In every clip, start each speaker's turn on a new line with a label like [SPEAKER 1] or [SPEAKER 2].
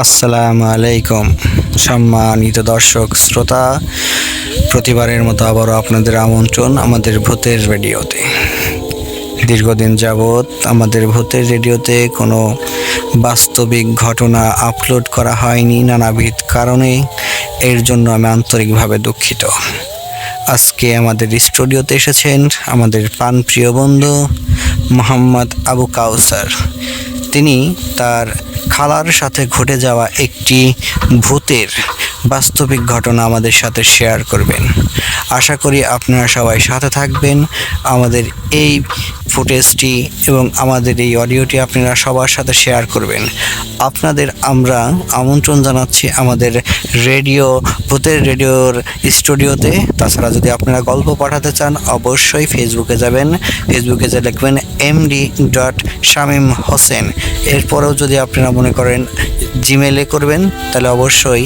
[SPEAKER 1] আসসালামু আলাইকুম। সম্মানিত দর্শক, শ্রোতা, প্রতিবারের মতো আবারও আপনাদের আমন্ত্রণ আমাদের ভূতের রেডিওতে। দীর্ঘদিন যাবৎ আমাদের ভূতের রেডিওতে কোনো বাস্তবিক ঘটনা আপলোড করা হয়নি নানাবিধ কারণে, এর জন্য আমি আন্তরিকভাবে দুঃখিত। আজকে আমাদের স্টুডিওতে এসেছেন আমাদের প্রাণপ্রিয় বন্ধু মোহাম্মদ আবু কাউসার। তিনি তার খালার সাথে ঘটে যাওয়া একটি ভূতের বাস্তবিক ঘটনা আমাদের সাথে শেয়ার করবেন। আশা করি আপনারা সবাই সাথে থাকবেন। আমাদের এই ফুটেজটি এবং আমাদের এই অডিওটি আপনারা সবার সাথে শেয়ার করবেন। আপনাদের আমরা আমন্ত্রণ জানাচ্ছি আমাদের রেডিও, ভূতের রেডিওর স্টুডিওতে। তাছাড়া যদি আপনারা গল্প পাঠাতে চান, অবশ্যই ফেসবুকে যাবেন। ফেসবুকে যে লিখবেন এমডি ডট শামীম হোসেন এরপরেও যদি আপনারা মনে করেন জিমেলে করবেন, তাহলে অবশ্যই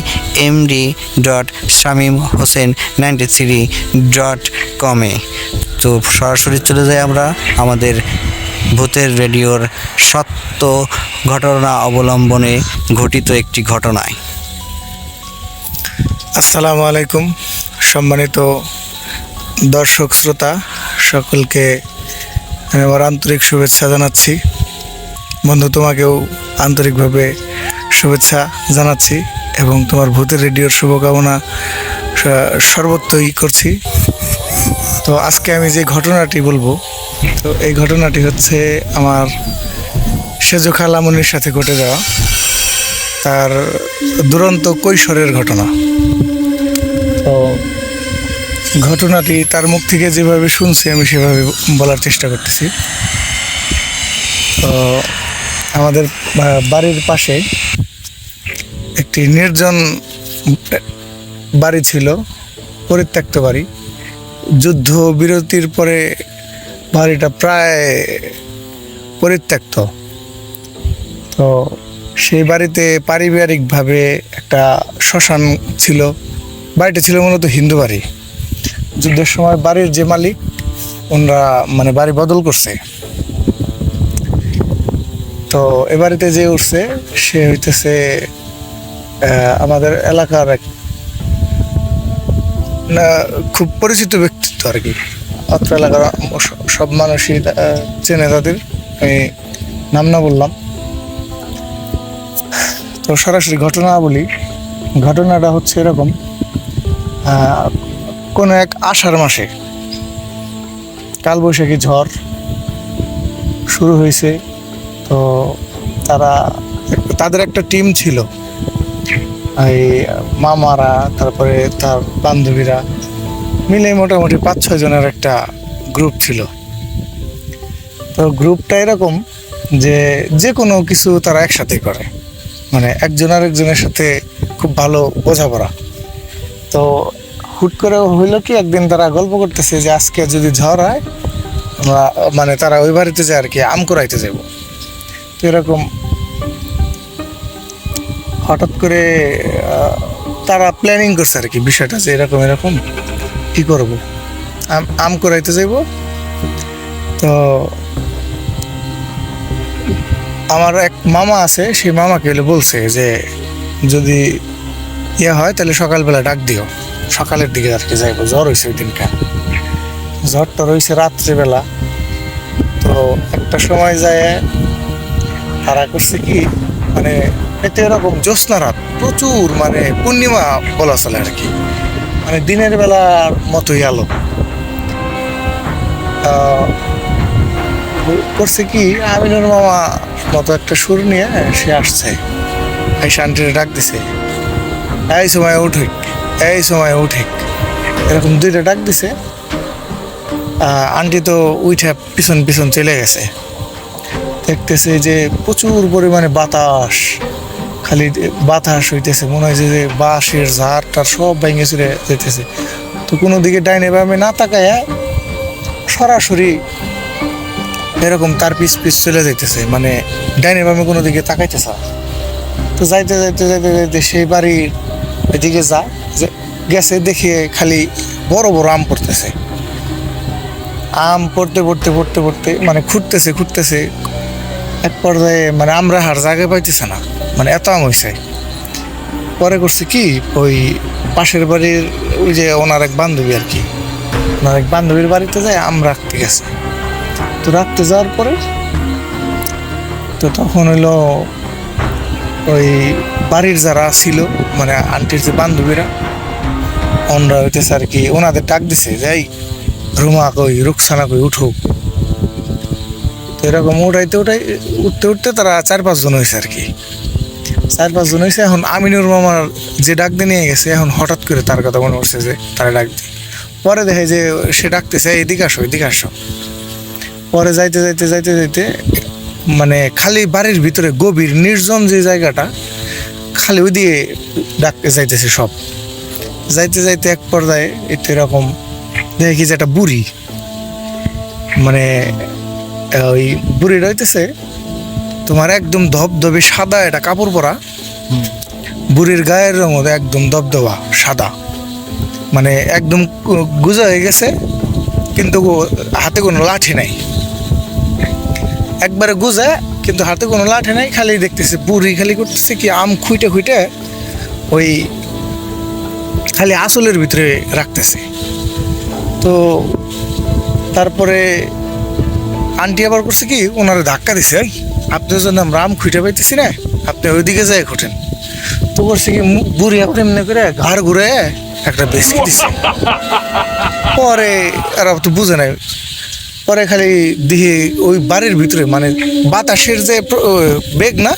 [SPEAKER 1] MD dot Shamim Hossain ninety three dot কমে তো সরাসরি চলে যাই আমরা আমাদের ভূতের রেডিওর সত্য ঘটনা অবলম্বনে ঘটিত একটি ঘটনায়।
[SPEAKER 2] আসসালামু আলাইকুম। সম্মানিত দর্শক শ্রোতা, সকলকে আমি আমার আন্তরিক শুভেচ্ছা জানাচ্ছি। বন্ধু, তোমাকেও আন্তরিকভাবে শুভেচ্ছা জানাচ্ছি এবং তোমার ভূতের রেডিওর শুভকামনা সর্বত্রই করছি। তো আজকে আমি যে ঘটনাটি বলব, তো এই ঘটনাটি হচ্ছে আমার সেজো খালামনির সাথে ঘটে যাওয়া। তার দুরন্ত কৈশোরের ঘটনা। তো ঘটনাটি তার মুখ থেকে যেভাবে শুনছি আমি সেভাবে বলার চেষ্টা করতেছি। তো আমাদের বাড়ির পাশে একটি নির্জন বাড়ি ছিল, পরিত্যক্ত বাড়ি। যুদ্ধ বিরতির পরে বাড়িটা প্রায় পরিত্যক্ত। তো সেই বাড়িতে পারিবারিকভাবে একটা শ্মশান ছিল। বাড়িটা ছিল মূলত হিন্দু বাড়ি। যুদ্ধের সময় বাড়ির যে মালিক, ওনারা মানে বাড়ি বদল করছে। তো এ বাড়িতে যে উঠছে, সে হইতেছে আমাদের এলাকার এক খুব পরিচিত ব্যক্তিত্ব আর কি। অত্র এলাকার সব মানুষই চেনে তাদের। আমি নাম না বললাম। তো সরাসরি ঘটনা বলি। ঘটনাটা হচ্ছে এরকম কোনো এক আষাঢ় মাসে কালবৈশাখী ঝড় শুরু হয়েছে। তো তারা, তাদের একটা টিম ছিল। এই মামারা, তারপরে তার বান্ধবীরা মিলে মোটামুটি পাঁচ, ছয় জনের একটা গ্রুপ ছিল। তো গ্রুপটা এরকম যে যে কোনো কিছু তারা একসাথে করে। মানে একজন আরেকজনের সাথে খুব ভালো বোঝাপড়া। তো হুট করে হইল কি, একদিন তারা গল্প করতেছে যে আজকে যদি ঝড় হয় মানে তারা ওই বাড়িতে যায় আর কি, আম কুড়াইতে যাব। তো এরকম হঠাৎ করে তারা প্ল্যানিং করছে আর কি বিষয়টা যে এরকম এরকম, কি করব? আম আম কুড়াইতে যাব তো আমার এক মামা আছে, সেই মামাকে হলে বলছে যে, যদি ইয়ে হয় তাহলে সকালবেলা ডাক দিও। সকালের দিকে আর কি যাইবো, জ্বর হয়েছে ওই দিনটা জ্বরটা রয়েছে রাত্রিবেলা। তো একটা সময় যায়, তারা করছে কি মানে এতে এরকম জ্যোৎস্না রাত প্রচুর মানে পূর্ণিমা বলা চলে আর কি। মানে দিনের বেলার মতোই আলো। করছে কি, আমিনুর মামা মতো একটা সুর নিয়ে সে আসছে। এই শান্তিরে ডাক দিছে। এই সময় উঠে এই সময় উঠে এরকম দুইটা ডাক দিছে। আন্টি তো উঠে পিছন পিছন চলে গেছে। দেখতেছে যে প্রচুর পরিমাণে বাতাস। খালি বাতাস হইতেছে, মনে হয় যে বাঁশের ঝাড় টার সব ভেঙে চুরে যেতেছে। তো কোনো দিকে ডাইনে বামে না তাকায় সরাসরি এরকম তার পিস পিস চলে যাইতেছে মানে ডাইনে বামে কোনো দিকে তাকাইতেছে। তো যাইতে যাইতে যাইতে যাইতে সেই বাড়ির এদিকে যা গেছে, দেখে খালি বড় বড় আম পড়তেছে। আম পড়তে পড়তে পড়তে পড়তে মানে খুঁটতেছে খুঁটতেছে এক পর্যায়ে মানে আমরা হার জায়গায় পাইতেছে না। মানে এত আম হয়েছে পরে করছে কি, ওই পাশের বাড়ির ওই যে ওনার এক বান্ধবী আর কি, ওনার এক বান্ধবীর বাড়িতে যায় আম রাখতে গেছে। তো রাখতে যাওয়ার পরে তো তখন হইল ওই বাড়ির যারা ছিল মানে আন্টির যে বান্ধবীরা, ওনরা হইতেছে আর কি, ওনাদের ডাক দিছে যাই রুমা কই, রুকসানা কই উঠুক তো এরকম উঠাইতে উঠাই, উঠতে উঠতে তারা চার পাঁচজন হয়েছে আর কি। চার পাঁচজন হয়েছে এখন আমিনুর মামার যে ডাক দিয়ে নিয়ে গেছে, এখন হঠাৎ করে তার কথা মনে পড়ছে যে তারা ডাক দিয়ে পরে দেখে যে সে ডাকতেছে এদিকে আসো এদিকে আসো। পরে যাইতে যাইতে যাইতে যাইতে মানে খালি বাড়ির ভিতরে গভীর নির্জন যে জায়গাটা, খালি ওই দিয়ে ডাকতে যাইতেছে সব। যাইতে যাইতে এক পর্যায়ে একটু এরকম দেখি যে একটা বুড়ি মানে ওই বুড়ি রইতেছে তোমার একদম ধবধবে সাদা একটা কাপড় পরা। বুড়ির গায়ের রঙ একদম দবদবা সাদা। মানে একদম গুজা হয়ে গেছে কিন্তু হাতে কোনো লাঠি নাই। একবারে গুজা কিন্তু হাতে কোনো লাঠি নাই খালি দেখতেছে বুড়ি খালি করতেছে কি আম খুইটে খুইটে ওই খালি আসলের ভিতরে রাখতেছে। তো তারপরে আন্টি আবার করছে কি ওনারে ধাক্কা দিছে "এই, আপনার জন্য আমরা আম খুঁটে পাইতেছি না। আপনি ওইদিকে যাই খুঁটেন তো করছে কি বুড়ি আবার এমনি করে ঘাড় ঘুরে একটা বেশি দিছে? পরে আর তো বুঝে নাই। পরে খালি দিহি ওই বাড়ির ভিতরে মানে বাতাসের যে বেগ না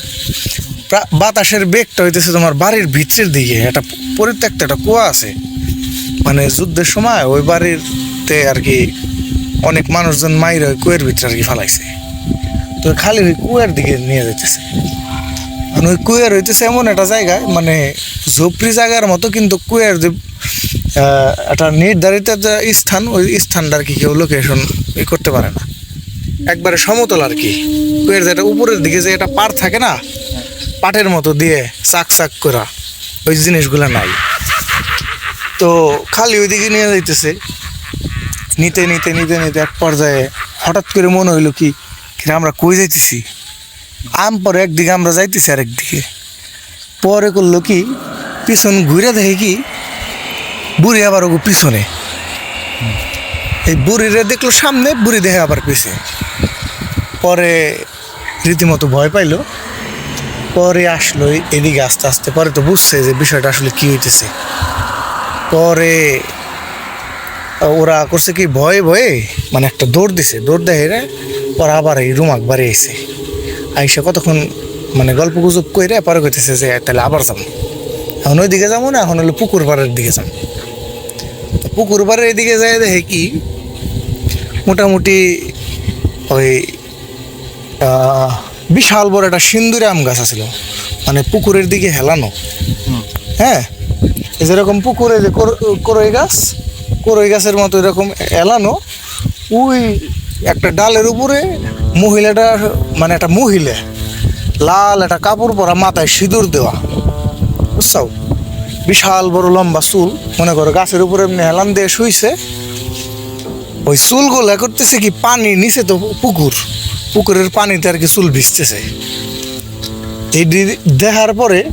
[SPEAKER 2] বাতাসের বেগটা হইতেছে তোমার বাড়ির ভিতরের দিকে। একটা পরিত্যক্ত একটা কুয়া আছে। মানে যুদ্ধের সময় ওই বাড়িতে আর কি অনেক মানুষজন মাইর কুয়ের ভিতরে আর কি ফালাইছে। তো খালি ওই কুয়ার দিকে নিয়ে যাইতেছে। মানে ওই কুয়ার হইতেছে এমন একটা জায়গায় মানে ঝোপড়ি জায়গার মতো, কিন্তু কুয়ার যে একটা নির্ধারিত যে স্থান, ওই স্থানটা আর কি কেউ লোকেশন ই করতে পারে না। একবারে সমতল আর কি। কুয়ের যেটা উপরের দিকে যে একটা পার থাকে না, পাটের মতো দিয়ে চাক চাক করা, ওই জিনিসগুলো নাই। তো খালি ওইদিকে নিয়ে যাইতেছে। নিতে নিতে নিতে নিতে এক পর্যায়ে হঠাৎ করে মনে হইল কি কিরে আমরা কই যাইতেছি? আম পরে একদিকে, আমরা যাইতেছি আর একদিকে পরে করল কি, পিছন ঘুরে দেখে কি, বুড়ি আবার ওগো পিছনে। এই বুড়িরে দেখল সামনে, বুড়ি দেখে আবার পিছে। পরে রীতিমতো ভয় পাইলো। পরে আসলো এদিকে আস্তে আস্তে, পরে তো বুঝছে যে বিষয়টা আসলে কি হইতেছে। পরে ওরা করছে কি, ভয়ে ভয়ে মানে একটা দৌড় দিছে। দৌড় দেয় পরে আবার এই রুমাক বাড়ি আইছে। আইসা কতক্ষণ মানে গল্প গুজব কইরে পরে কইতেছে যে তাহলে আবার যাব এখন ওইদিকে যাব না এখন হলো পুকুর পাড়ের দিকে যাব পুকুর পাড়ের এদিকে যায় দেখে কি মোটামুটি ওই বিশাল বড় একটা সিন্দুরে আম গাছ আছিল। মানে পুকুরের দিকে হেলানো। হ্যাঁ? যেরকম পুকুরে যে কর- করই গাছ করই গাছের মতো এরকম এলানো ওই একটা ডালের উপরে মহিলাটা মানে একটা মহিলা, লাল একটা কাপড় পরা, মাথায় সিঁদুর দেওয়া। বুঝছাও? বিশাল বড় লম্বা চুল। মনে করো গাছের উপরে এমনি হেলান দিয়ে শুইছে। ওই চুলগুলো করতেছে কি পানি নিচে তো পুকুর। পুকুরের পানিতে আর কি চুল ভিজতেছে। দি- দেখার পরে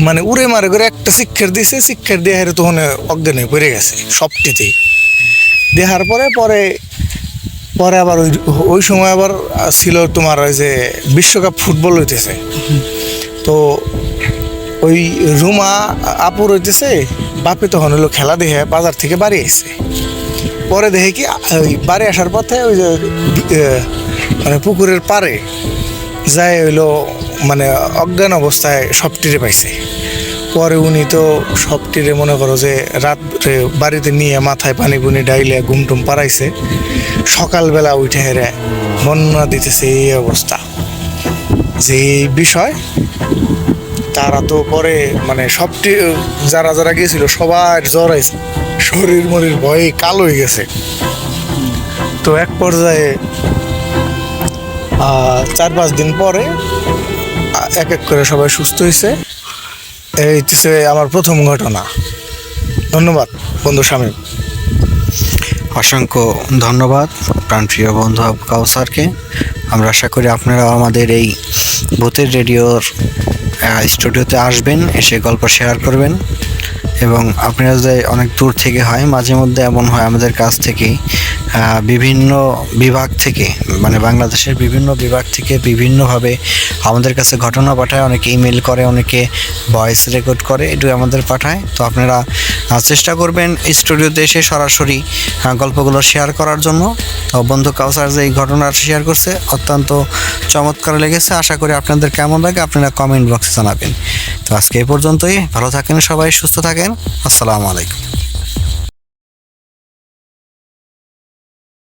[SPEAKER 2] মানে উড়ে মারে করে একটা শিক্ষার দিছে, শিক্ষার দিয়ে তখন অজ্ঞান পড়ে গেছে, সবটিতেই। দেখার পরে পরে পরে আবার ওই ওই সময় আবার ছিল তোমার ওই যে বিশ্বকাপ ফুটবল হইতেছে। তো ওই রুমা আপুর হইতেছে, বাপে তখন হলো খেলা দেখে বাজার থেকে বাড়ি এসে পরে দেখে কি, ওই বাড়ি আসার পথে ওই যে মানে পুকুরের পাড়ে যায় হইল মানে অজ্ঞান অবস্থায় সবটিরে পাইছে। পরে উনি তো সবটিরে মনে করো যে রাত্রে বাড়িতে নিয়ে মাথায় পানি পুনি ডাইলে ঘুমটুম পাড়াইছে, সকালবেলা উঠে হেরে বন্যা দিতেছে এই অবস্থা। যে বিষয়, তারা তো পরে মানে সবটি, যারা যারা গেছিল সবার জ্বর আইছে, শরীর মরির ভয়ে কালো হয়ে গেছে। তো এক পর্যায়ে চার পাঁচ দিন পরে এক এক করে সবাই সুস্থ হয়েছে এই হচ্ছে আমার প্রথম ঘটনা। ধন্যবাদ বন্ধু স্বামী।
[SPEAKER 1] অসংখ্য ধন্যবাদ প্রাণপ্রিয় বন্ধু কাউসারকে আমরা আশা করি আপনারা আমাদের এই ভূতের রেডিওর স্টুডিওতে আসবেন এসে গল্প শেয়ার করবেন। এবং আপনারা যে অনেক দূর থেকে হয় মাঝে মধ্যে এমন হয় আমাদের কাছ থেকে আহ, বিভিন্ন বিভাগ থেকে মানে বাংলাদেশের বিভিন্ন বিভাগ থেকে বিভিন্নভাবে আমাদের কাছে ঘটনা পাঠায়, অনেকে ইমেল করে, অনেকে ভয়েস রেকর্ড করে এটু আমাদের পাঠায়। তো আপনারা চেষ্টা করবেন স্টুডিওতে এসে সরাসরি গল্পগুলো শেয়ার করার জন্য। তো বন্ধু কাউসার যে এই ঘটনাটা শেয়ার করছে, অত্যন্ত চমৎকার লেগেছে। আশা করি আপনাদের কেমন লাগে, আপনারা কমেন্ট বক্সে জানাবেন। তো আজকে এই পর্যন্তই। ভালো থাকেন সবাই, সুস্থ থাকেন। আসসালামু আলাইকুম।